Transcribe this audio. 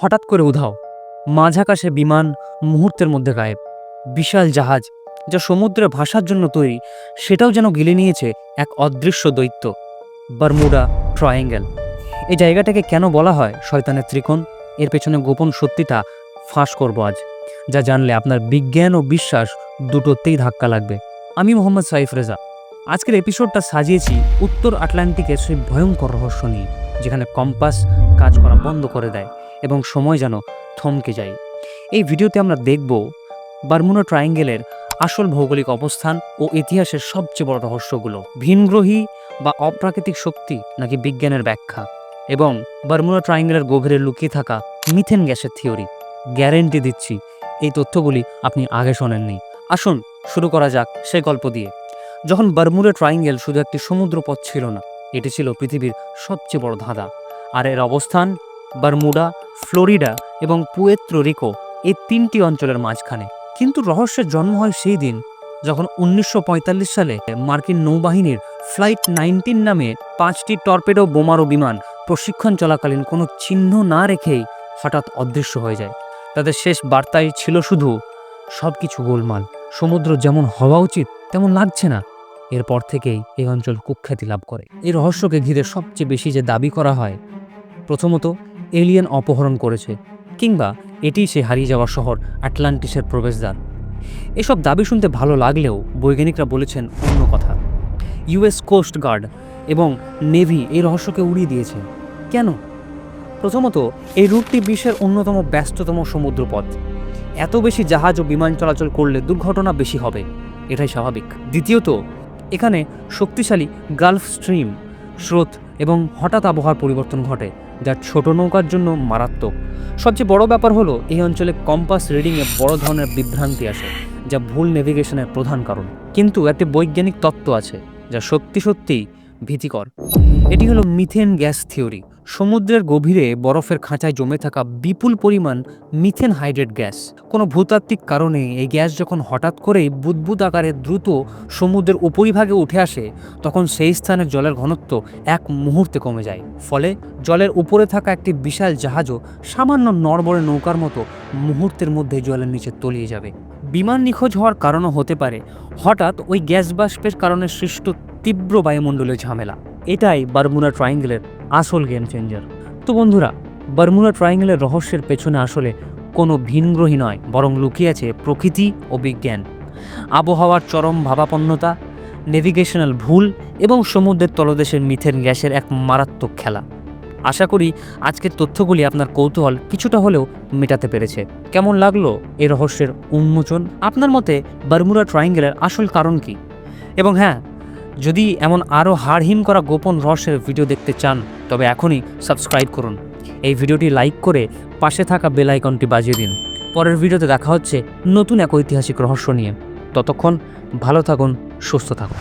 হঠাৎ করে উধাও। মাঝাকাশে বিমান মুহূর্তের মধ্যে গায়েব। বিশাল জাহাজ যা সমুদ্রে ভাসার জন্য তৈরি, সেটাও যেন গিলে নিয়েছে এক অদৃশ্য দৈত্য। Bermuda Triangle. এই জায়গাটাকে কেন বলা হয় শয়তানের ত্রিকোণ? এর পেছনে গোপন সত্যিটা ফাঁস করব আজ, যা জানলে আপনার বিজ্ঞান ও বিশ্বাস দুটোতেই ধাক্কা লাগবে। আমি মোহাম্মদ সাইফ রেজা। আজকের এপিসোডটা সাজিয়েছি উত্তর আটলান্টিকের সেই ভয়ঙ্কর রহস্য নিয়ে, যেখানে কম্পাস কাজ করা বন্ধ করে দেয়। এবং সময় যেন থমকে যায়। এই ভিডিওতে আমরা দেখব বারমুনা ট্রায়াঙ্গেলের আসল ভৌগোলিক অবস্থান ও ইতিহাসের সবচেয়ে বড় রহস্যগুলো। ভিনগ্রহী বা অপ্রাকৃতিক শক্তি নাকি বিজ্ঞানের ব্যাখ্যা? এবং বারমুনা ট্রায়াঙ্গেলের গভীরে লুকিয়ে থাকা মিথেন গ্যাসের থিওরি। গ্যারেন্টি দিচ্ছি, এই তথ্যগুলি আপনি আগে শোনেননি। আসুন শুরু করা যাক সেই গল্প দিয়ে। যখন বারমুডা ট্রায়াঙ্গেল শুধু একটি সমুদ্রপথ ছিল না, এটি ছিল পৃথিবীর সবচেয়ে বড় ধাঁধা। আর এর অবস্থান বারমুডা, ফ্লোরিডা এবং পুয়েত্রো রিকো এই তিনটি অঞ্চলের মাঝখানে। কিন্তু রহস্যের জন্ম হয় সেই দিন, যখন উনিশশো পঁয়তাল্লিশ সালে মার্কিন নৌবাহিনীর ফ্লাইট নাইনটিন নামে পাঁচটি টর্পেডো বোমারো বিমান প্রশিক্ষণ চলাকালীন কোনো চিহ্ন না রেখেই হঠাৎ অদৃশ্য হয়ে যায়। তাদের শেষ বার্তাই ছিল শুধু সব কিছু গোলমাল, সমুদ্র যেমন হওয়া উচিত, তেমন লাগছে না। এরপর থেকেই এই অঞ্চল কুখ্যাতি লাভ করে। এই রহস্যকে ঘিরে সবচেয়ে বেশি যে দাবি করা হয়, প্রথমত এলিয়েন অপহরণ করেছে, কিংবা এটি সে হারিয়ে যাওয়া শহর, আটলান্টিসের প্রবেশদ্বার। এসব দাবি শুনতে ভালো লাগলেও বৈজ্ঞানিকরা বলেছেন অন্য কথা। ইউএস কোস্ট গার্ড এবং নেভি এই রহস্যকে উড়িয়ে দিয়েছে। কেন? প্রথমত, এই রুটটি বিশ্বের অন্যতম ব্যস্ততম সমুদ্রপথ। এত বেশি জাহাজ ও বিমান চলাচল করলে দুর্ঘটনা বেশি হবে, এটাই স্বাভাবিক। দ্বিতীয়ত, এখানে শক্তিশালী গালফ স্ট্রিম, স্রোত এবং হঠাৎ আবহাওয়ার পরিবর্তন ঘটে। যা ছোট নৌকার জন্য মারাত্মক। সবচেয়ে বড় ব্যাপার হলো, এই অঞ্চলে কম্পাস রিডিংয়ে বড় ধরনের বিভ্রান্তি আসে, যা ভুল নেভিগেশনের প্রধান কারণ। কিন্তু এতে বৈজ্ঞানিক তত্ত্ব আছে, যা সত্যি সত্যিই ভীতিকর। এটি হলো মিথেন গ্যাস থিওরি সমুদ্রের গভীরে বরফের খাঁচায় জমে থাকা বিপুল পরিমাণ মিথেন হাইড্রেট গ্যাস। কোনো ভূতাত্ত্বিক কারণে এই গ্যাস যখন হঠাৎ করেই বুদবুদ আকারে দ্রুত সমুদ্রের উপরিভাগে উঠে আসে, তখন সেই স্থানের জলের ঘনত্ব এক মুহূর্তে কমে যায়। ফলে জলের উপরে থাকা একটি বিশাল জাহাজও সামান্য নড়বড়ে নৌকার মতো মুহূর্তের মধ্যে জলের নিচে তলিয়ে যাবে। বিমান নিখোঁজ হওয়ার কারণও হতে পারে। হঠাৎ ওই গ্যাস বাষ্পের কারণে সৃষ্ট তীব্র বায়ুমণ্ডলীয় ঝামেলা। এটাই বারমুনা ট্রায়াঙ্গেলের আসল গেম চেঞ্জার তো বন্ধুরা বারমুনা ট্রায়াঙ্গেলের রহস্যের পেছনে আসলে কোনো ভিনগ্রহী নয়, বরং লুকিয়ে আছে প্রকৃতি ও বিজ্ঞান। আবহাওয়ার চরম ভাবাপন্নতা নেভিগেশনাল ভুল এবং সমুদ্রের তলদেশের মিথেন গ্যাসের এক মারাত্মক খেলা। আশা করি আজকের তথ্যগুলি আপনার কৌতূহল কিছুটা হলেও মেটাতে পেরেছে। কেমন লাগল এ রহস্যের উন্মোচন? আপনার মতে বারমুরা ট্রায়াঙ্গেলের আসল কারণ কি? এবং হ্যাঁ যদি এমন আরও হাড়হিম করা গোপন রহস্যের ভিডিও দেখতে চান, তবে এখনই সাবস্ক্রাইব করুন। এই ভিডিওটি লাইক করে পাশে থাকা বেল আইকনটি বাজিয়ে দিন। পরের ভিডিওতে দেখা হচ্ছে নতুন এক ঐতিহাসিক রহস্য নিয়ে। ততক্ষণ ভালো থাকুন, সুস্থ থাকুন।